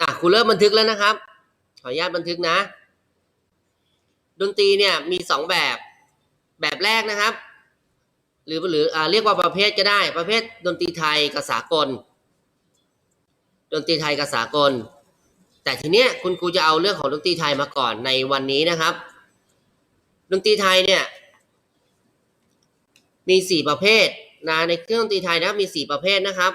อะครูเริ่มบันทึกแล้วนะครับ ขออนุญาตบันทึกนะ ดนตรีเนี่ยมีสองแบบ แบบแรกนะครับ หรือหรืออ่าเรียกว่าประเภทก็ได้ ประเภทดนตรีไทยกับสากล ดนตรีไทยกับสากล แต่ทีเนี้ยคุณครูจะเอาเรื่องของดนตรีไทยมาก่อนในวันนี้นะครับ ดนตรีไทยเนี่ยมีสี่ประเภทนะในเครื่องดนตรีไทยนะมีสี่ประเภทนะครับ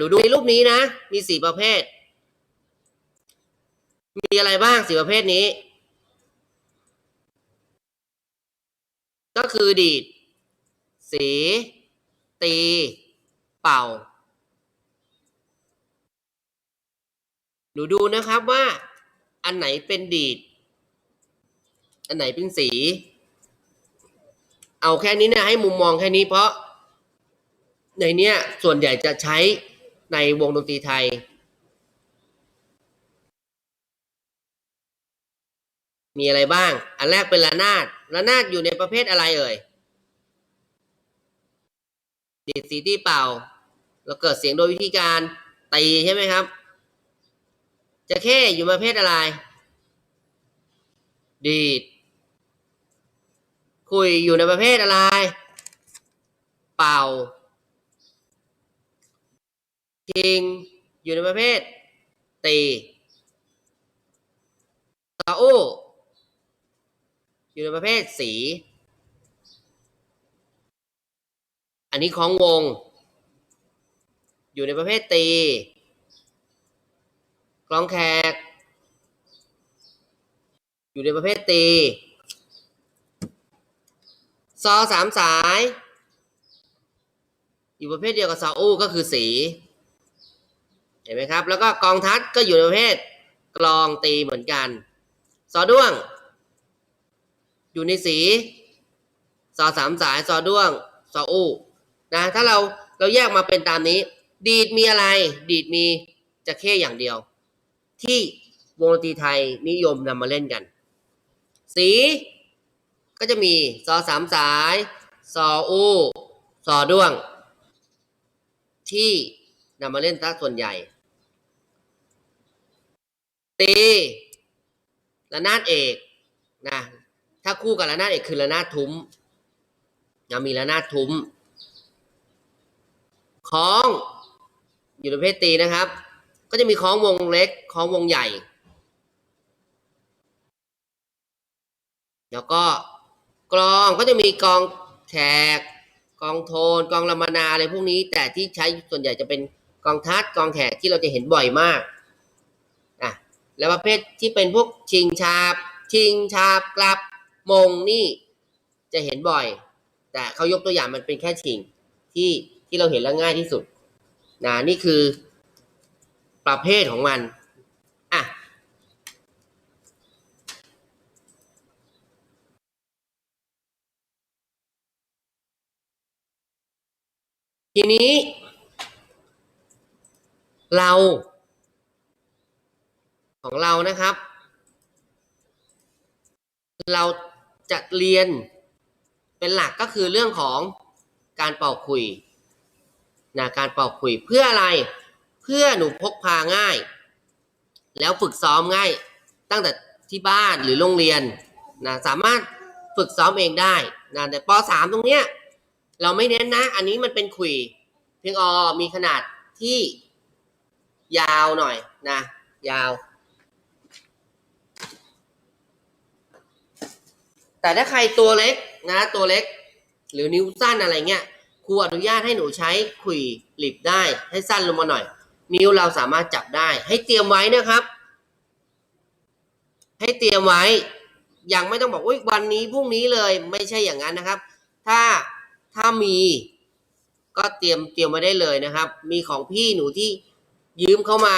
หนูดูในรูปนี้นะ มีสี่ประเภท มีอะไรบ้างสี่ประเภทนี้ ก็คือดีด สี ตี เป่า หนูดูนะครับว่า อันไหนเป็นดีด อันไหนเป็นสี เอาแค่นี้นี่ยให้มุมมองแค่นี้เพราะในเนี้ยส่วนใหญ่จะใช้ ในวงดนตรีไทยมีอะไรบ้าง อันแรกเป็นระนาด ระนาดอยู่ในประเภทอะไรเอ่ยดีดสีที่เป่า แล้วเกิดเสียงโดยวิธีการตีใช่ไหมครับ จะแค่อยู่ประเภทอะไร ดีด คุยอยู่ในประเภทอะไร เป่า คิง อยู่ในประเภท ตีซาโออยู่ในประเภทสี อันนี้ของวง อยู่ในประเภทตี กลองแขก อยู่ในประเภทตี ซอสามสาย อยู่ประเภทเดียวกับซออู้ก็คือสี ห็นไหมครับ แล้วก็กองทัดก็อยู่ในประเภทกลองตีเหมือนกันซอด้วง อยู่ในสีซอสามสายซอด้วงซออู้นะถ้าเราเราแยกมาเป็นตามนี้ ดีดมีอะไร ดีดมีจะเข้อย่างเดียว ที่วงดนตรีไทยนิยมนำมาเล่นกัน สีก็จะมีซอสามสายซออู้ซอด้วง ที่นำมาเล่นตักส่วนใหญ่ ตีระนาดเอกนะถ้าคู่กับระนาดเอกคือระนาดทุ้มนะมีระนาดทุ้มคล้องอยู่ในประเพศตีนะครับ ก็จะมีคล้องวงเล็กคล้องวงใหญ่ แล้วก็กลองก็จะมีกองแขกกองโทนกองลำมานาอะไรพวกนี้ แต่ที่ใช้ส่วนใหญ่จะเป็นกองทัดกองแขกที่เราจะเห็นบ่อยมาก แล้วประเภทที่เป็นพวกชิงชาบ ชิงชาบกลับมงนี่จะเห็นบ่อย แต่เขายกตัวอย่างมันเป็นแค่ชิงที่ที่เราเห็นแล้วง่ายที่สุดนะนี่คือประเภทของมันอะทีนี้ เรา ของเรานะครับ เราจะเรียนเป็นหลักก็คือเรื่องของการเป่าขลุยนะการเป่าขลุยเพื่ออะไรเพื่อหนูพกพาง่าย แล้วฝึกซ้อมง่ายตั้งแต่ที่บ้านหรือโรงเรียนนะสามารถฝึกซ้อมเองได้นะแต่ป .3 ตรงเนี้ยเราไม่เน้นนะ อันนี้มันเป็นขลุย เพียงออมีขนาดที่ยาวหน่อยนะ ยาว แต่ถ้าใครตัวเล็กนะตัวเล็ก หรือนิ้วสั้นอะไรเงี้ยครูอนุญาตให้หนูใช้ขุยหลิบได้ให้สั้นลงมาหน่อย นิ้วเราสามารถจับได้ ให้เตรียมไว้นะครับ ให้เตรียมไว้ยังไม่ต้องบอกว่าวันนี้พรุ่งนี้เลยไม่ใช่อย่างนั้นนะครับ ถ้าถ้ามีก็เตรียมเตรียมไว้ได้เลยนะครับ มีของพี่หนูที่ยืมเข้ามา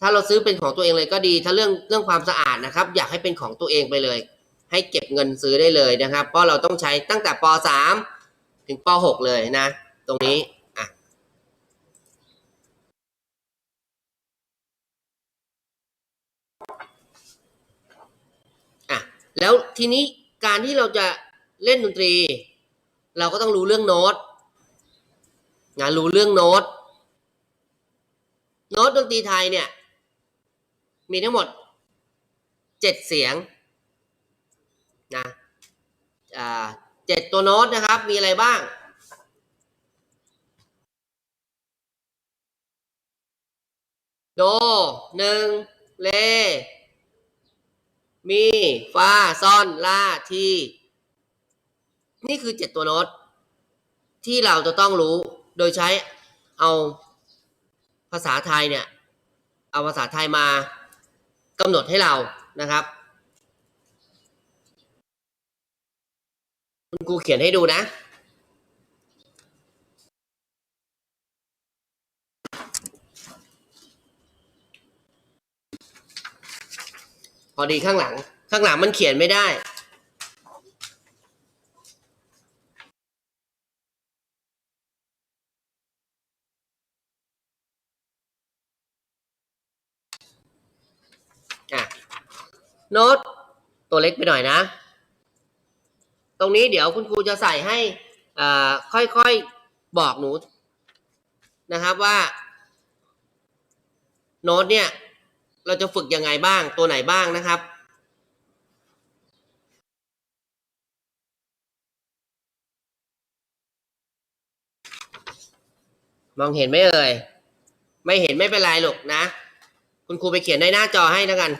ถ้าเราซื้อเป็นของตัวเองเลยก็ดี ถ้าเรื่องเรื่องความสะอาดนะครับ อยากให้เป็นของตัวเองไปเลย ให้เก็บเงินซื้อได้เลยนะครับ เพราะเราต้องใช้ตั้งแต่ป .3 ถึงป .6 เลยนะ ตรงนี้อะแล้วทีนี้การที่เราจะเล่นดนตรี เราก็ต้องรู้เรื่องโน้ตงานรู้เรื่องโน้ตโน้ตดนตรีไทยเนี่ย มีทั้งหมดเจ็ดเสียงนะเจ็ดตัวโน้ตนะครับ มีอะไรบ้าง โดหนึ่งเล มีฟาซอนลาทีนี่คือเจ็ดตัวโน้ต ที่เราจะต้องรู้โดยใช้เอาภาษาไทยเนี่ย เอาภาษาไทยมา กำหนดให้เรานะครับ คุณครูเขียนให้ดูนะ พอดีข้างหลัง ข้างหลังมันเขียนไม่ได้ อะ โน้ตตัวเล็กไปหน่อยนะ ตรงนี้เดี๋ยวคุณครูจะใส่ให้ค่อยๆบอกหนูนะครับว่า โน้ตเนี่ย เราจะฝึกยังไงบ้างตัวไหนบ้างนะครับมองเห็นไหมเอ่ย ไม่เห็นไม่เป็นไรหรอกนะ คุณครูไปเขียนในหน้าจอให้แล้วกัน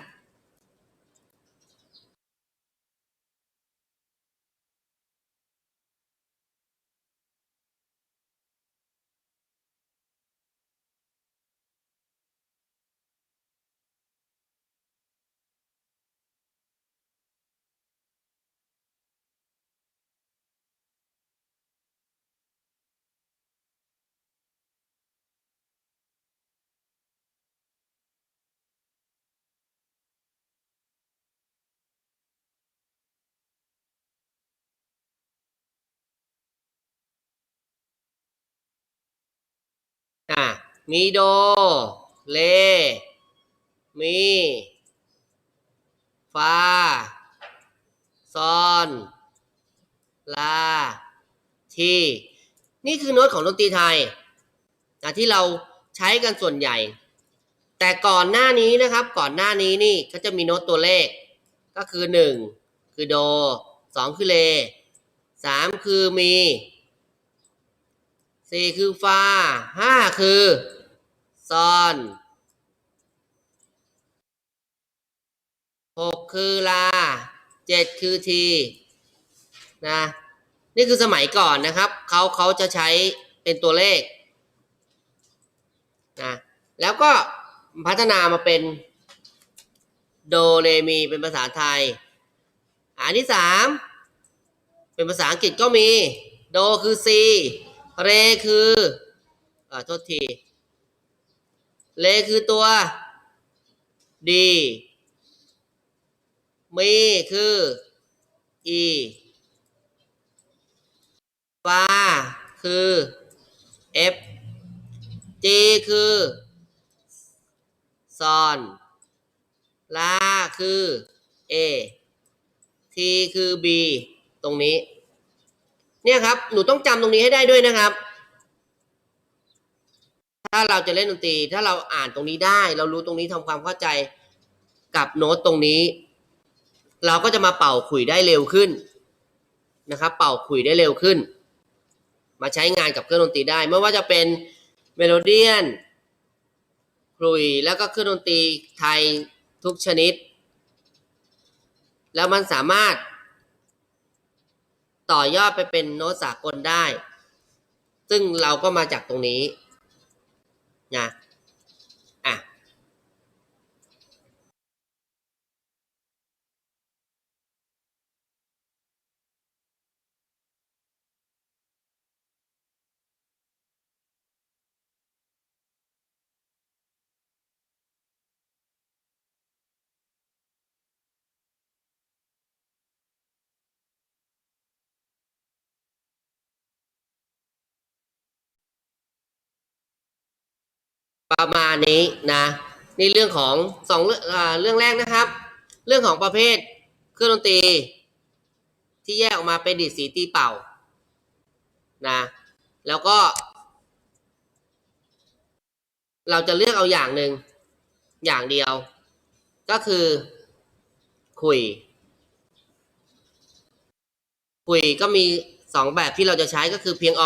อะมีโด เล มีฟาซอน ลา ที นี่คือโน้ตของดนตรีไทยนะที่เราใช้กันส่วนใหญ่ แต่ก่อนหน้านี้นะครับ ก่อนหน้านี้นี่เขาจะมีโน้ตตัวเลข ก็คือหนึ่งคือโดสองคือเลสามคือมี สี่คือฟาห้าคือซอนหกคือลาเจ็ดคือทีนะนี่คือสมัยก่อนนะครับเขาเขาจะใช้เป็นตัวเลขนะแล้วก็พัฒนามาเป็นโดเรมีเป็นภาษาไทย อันที่สามเป็นภาษาอังกฤษก็มี โดคือ C เรคืออ่าโทษทีเลคือตัว D มีคือ E ฟาคือ F G คือซอนลาคือ A T คือ B ตรงนี้ เนี่ยครับ หนูต้องจำตรงนี้ให้ได้ด้วยนะครับ ถ้าเราจะเล่นดนตรี ถ้าเราอ่านตรงนี้ได้ เรารู้ตรงนี้ทำความเข้าใจกับโน้ตตรงนี้ เราก็จะมาเป่าขลุ่ยได้เร็วขึ้นนะครับ เป่าขลุ่ยได้เร็วขึ้น มาใช้งานกับเครื่องดนตรีได้ ไม่ว่าจะเป็นเมโลเดียนขลุ่ยแล้วก็เครื่องดนตรีไทยทุกชนิด แล้วมันสามารถ ต่อยอดไปเป็นโน้ตสากลได้ ซึ่งเราก็มาจากตรงนี้นะอะ ประมาณนี้นะนี่เรื่องของสองเรื่องเรื่องแรกนะครับ เรื่องของประเภทเครื่องดนตรี ที่แยกออกมาเป็นดีดสีตีเป่านะแล้วก็ เราจะเลือกเอาอย่างหนึ่งอย่างเดียว ก็คือคุย คุยก็มีสองแบบที่เราจะใช้ก็คือเพียงอ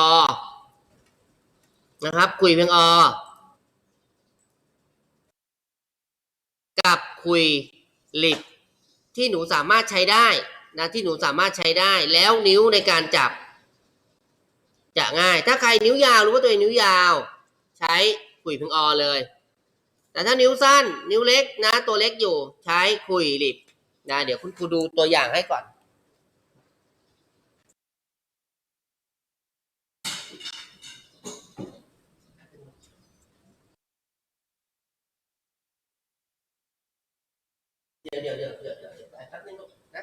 นะครับ คุยเพียงอ กับคุยลิบที่หนูสามารถใช้ได้นะที่หนูสามารถใช้ได้ แล้วนิ้วในการจับ จะง่าย ถ้าใครนิ้วยาวรู้ว่าตัวเองนิ้วยาว ใช้คุยพิงอเลย แต่ถ้านิ้วสั้น นิ้วเล็กนะ ตัวเล็กอยู่ใช้คุยลิบนะเดี๋ยวคุณครูดูตัวอย่างให้ก่อน ดี๋ยวเดี๋ยวเดี๋ยวเดี๋ยวเดี๋ยวแป๊บนึงลูกนะ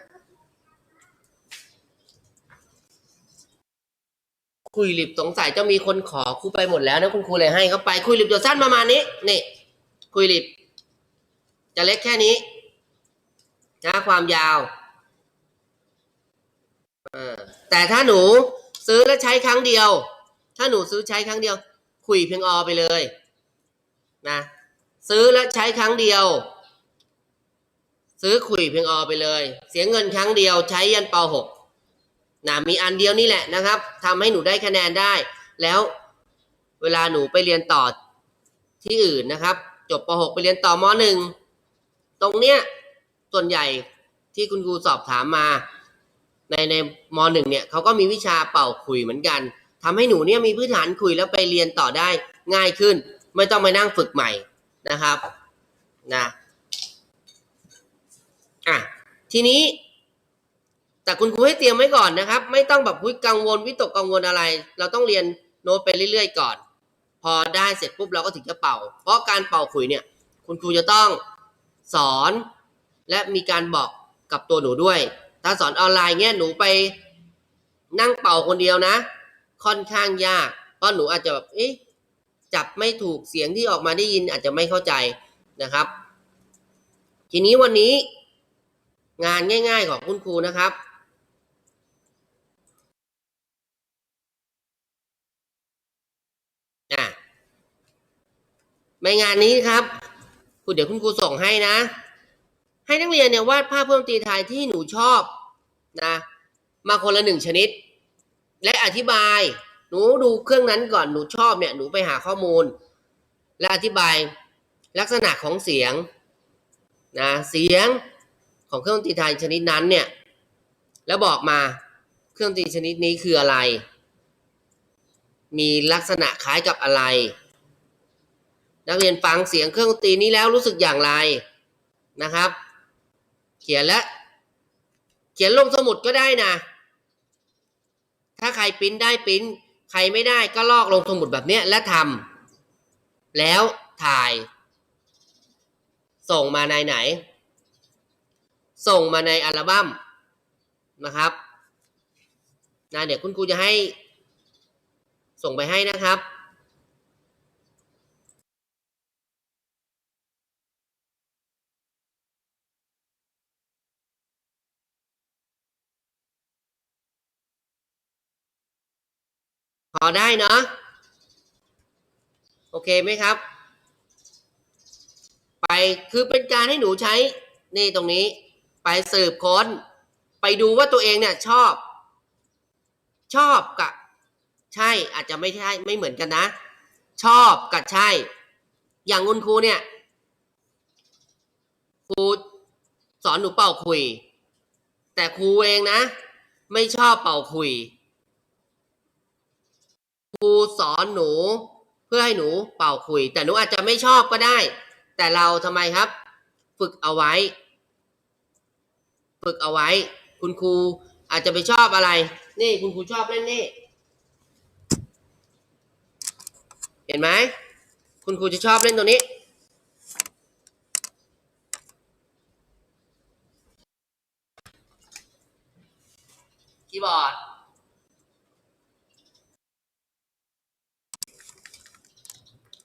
คุยลิบสงสัยจะมีคนขอครูไปหมดแล้วนะคุณครูเลยให้เขาไปคุยลิบตัวสั้นประมาณนี้นี่คุยลิบจะเล็กแค่นี้นะความยาวอแต่ถ้าหนูซื้อแล้วใช้ครั้งเดียว ถ้าหนูซื้อใช้ครั้งเดียว คุยเพียงอไปเลยนะซื้อแล้วใช้ครั้งเดียว ซื้อขุยเพียงอไปเลย เสียเงินครั้งเดียวใช้ยันป .6 นะมีอันเดียวนี่แหละนะครับทำให้หนูได้คะแนนได้ แล้วเวลาหนูไปเรียนต่อที่อื่นนะครับ จบป .6 ไปเรียนต่อม .1 ตรงเนี้ยส่วนใหญ่ที่คุณครูสอบถามมา ในในม .1 เนี่ยเขาก็มีวิชาเป่าขุยเหมือนกันทำให้หนูเนี่ยมีพื้นฐานขุยแล้วไปเรียนต่อได้ง่ายขึ้น ไม่ต้องไปนั่งฝึกใหม่นะครับนะ อะทีนี้ แต่คุณครูให้เตรียมไว้ก่อนนะครับ ไม่ต้องแบบพุ้ยกังวลวิตกกังวลอะไร เราต้องเรียนโน้ตไปเรื่อยๆก่อน พอได้เสร็จปุ๊บเราก็ถึงจะเป่า เพราะการเป่าขุยเนี่ย คุณครูจะต้องสอนและมีการบอกกับตัวหนูด้วย ถ้าสอนออนไลน์เงี้ยหนูไปนั่งเป่าคนเดียวนะ ค่อนข้างยาก เพราะหนูอาจจะแบบเอ๊ะจับไม่ถูกเสียงที่ออกมาได้ยินอาจจะไม่เข้าใจนะครับ ทีนี้วันนี้ งานง่ายๆ ของคุณครูนะครับอ่ในงานนี้ครับ คุณเดี๋ยวคุณครูส่งให้นะ ให้นักเรียนเนี่ยวาดภาพเพิ่มตรีไทยที่หนูชอบนะ มาคนละหนึ่งชนิด และอธิบาย หนูดูเครื่องนั้นก่อนหนูชอบเนี่ยหนูไปหาข้อมูล และอธิบายลักษณะของเสียงนะเสียง ของเครื่องดนตรีไทยชนิดนั้นเนี่ย แล้วบอกมาเครื่องดนตรีชนิดนี้คืออะไร มีลักษณะคล้ายกับอะไร นักเรียนฟังเสียงเครื่องดนตรีนี้แล้วรู้สึกอย่างไรนะครับ เขียนและ เขียนลงสมุดก็ได้นะ ถ้าใครปริ้นได้ปริ้น ใครไม่ได้ก็ลอกลงสมุดแบบเนี้ยและทำแล้วถ่าย ส่งมาในไหน ส่งมาในอัลบั้มนะครับนะเดี๋ยวคุณครูจะให้ ส่งไปให้นะครับพอได้เนาะโอเคไหมครับ ไปคือเป็นการให้หนูใช้ นี่ตรงนี้ ไปสืบค้น ไปดูว่าตัวเองเนี่ยชอบ ชอบกับใช่อาจจะไม่ใช่ไม่เหมือนกันนะ ชอบกับใช่ อย่างคุณครูเนี่ยครูสอนหนูเป่าคุย แต่ครูเองนะ ไม่ชอบเป่าคุยครูสอนหนูเพื่อให้หนูเป่าคุย แต่หนูอาจจะไม่ชอบก็ได้ แต่เราทำไมครับ ฝึกเอาไว้ ฝึกเอาไว้ คุณครูอาจจะไปชอบอะไร นี่คุณครูชอบเล่นนี่ เห็นไหม คุณครูจะชอบเล่นตัวนี้คีย์บอร์ด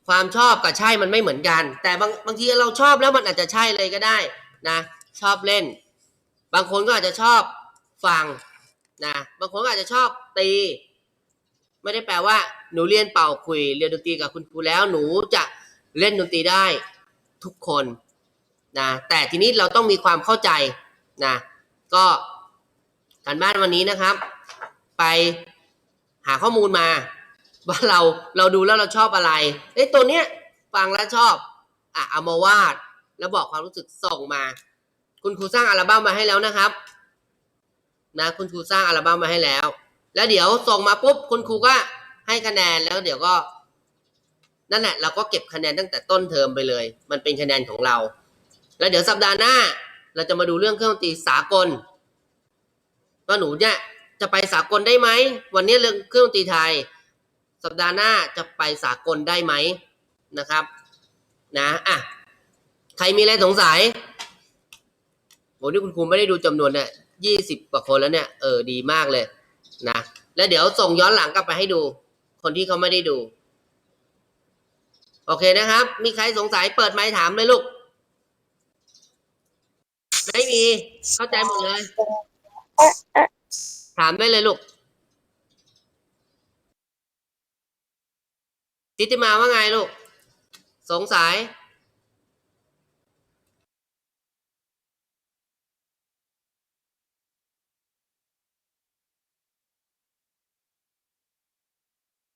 ความชอบกับใช่มันไม่เหมือนกัน แต่บางบางทีเราชอบแล้วมันอาจจะใช่เลยก็ได้นะ ชอบเล่น บางคนก็อาจจะชอบฟังนะบางคนก็อาจจะชอบตี ไม่ได้แปลว่า หนูเรียนเป่าคุยเรียนดนตรีกับคุณครูแล้วหนูจะเล่นดนตรีได้ทุกคนนะแต่ทีนี้เราต้องมีความเข้าใจนะก็การบ้านวันนี้นะครับ ไปหาข้อมูลมา ว่าเราเราดูแล้วเราชอบอะไรเอ้ตัวเนี้ยฟังแล้วชอบอะเอามาวาดแล้วบอกความรู้สึกส่งมา คุณครูสร้างอัลบั้มมาให้แล้วนะครับ นะคุณครูสร้างอัลบั้มมาให้แล้ว แล้วเดี๋ยวส่งมาปุ๊บคุณครูก็ให้คะแนนแล้วเดี๋ยวก็ นั่นแหละเราก็เก็บคะแนนตั้งแต่ต้นเทอมไปเลย มันเป็นคะแนนของเรา แล้วเดี๋ยวสัปดาห์หน้า เราจะมาดูเรื่องเครื่องดนตรีสากลว่าหนูเนี่ยจะไปสากลได้ไหมวันนี้เรื่องเครื่องดนตรีไทย สัปดาห์หน้าจะไปสากลได้ไหมนะครับ นะอะใครมีอะไรสงสัย โหนี่คุณครูไม่ได้ดูจำนวนเนี่ยยี่สิบกว่าคนแล้วเนี่ยเออดีมากเลยนะแล้วเดี๋ยวส่งย้อนหลังกลับไปให้ดู คนที่เขาไม่ได้ดู โอเคนะครับ มีใครสงสัยเปิดไมค์ถามเลยลูก ไม่มี เข้าใจหมดเลย ถามได้เลยลูกทิติมาว่าไงลูก สงสัย